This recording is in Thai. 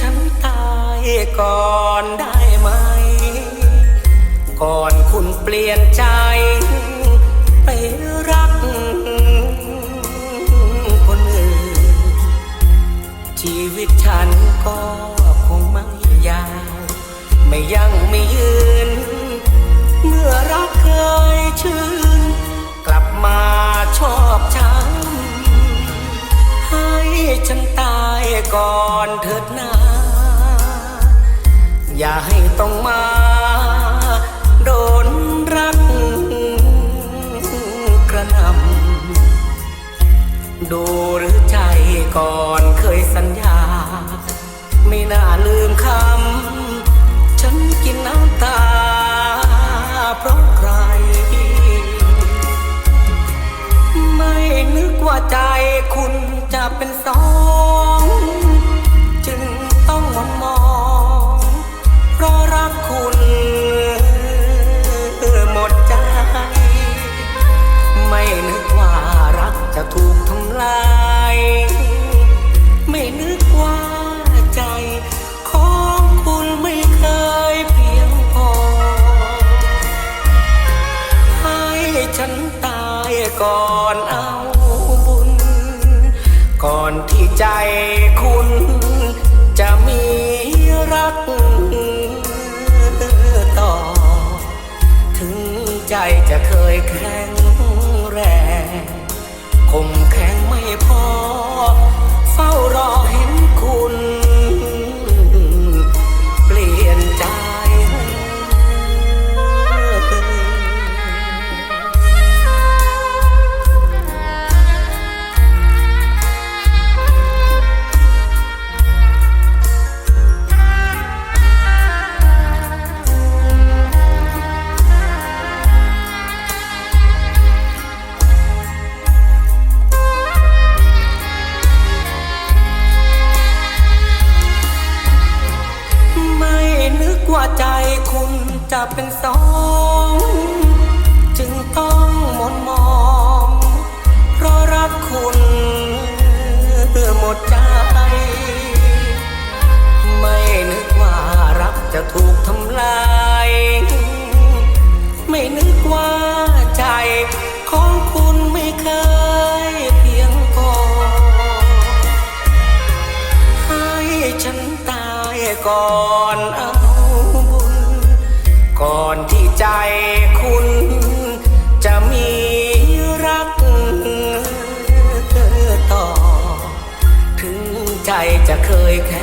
ฉันตายก่อนได้ไหม ก่อนคุณเปลี่ยนใจ ไปรัก คนอื่น ชีวิตฉันก็คงไม่ยาว ไม่ยั่งไม่ยืน เมื่อรักเคยชื่น กลับมาชอบช้ำให้ฉันตาย ก่อนเถิดนาอย่าให้ต้องมา โดนรักกระหนำดูหรือใจก่อนเคยสัญญา ไม่น่าลืมคำ ฉันกินน้ำตา เพราะใคร ไม่นึกว่าใจคุณจะเป็นสอง ก่อนเอาบุญ ก่อนที่ใจคุณจะมีรักต่อ ถึงใจจะเคยแค่ จะเป็นสอง จึงต้องมนมอง เพราะรักคุณหมดใจ ไม่นึกว่ารักจะถูกทำลาย ไม่นึกว่าใจของคุณไม่เคยเพียงพอ ให้ฉันตายก่อนเอา ก่อนที่ใจคุณจะมีรักต่อ ถึงใจจะเคยแค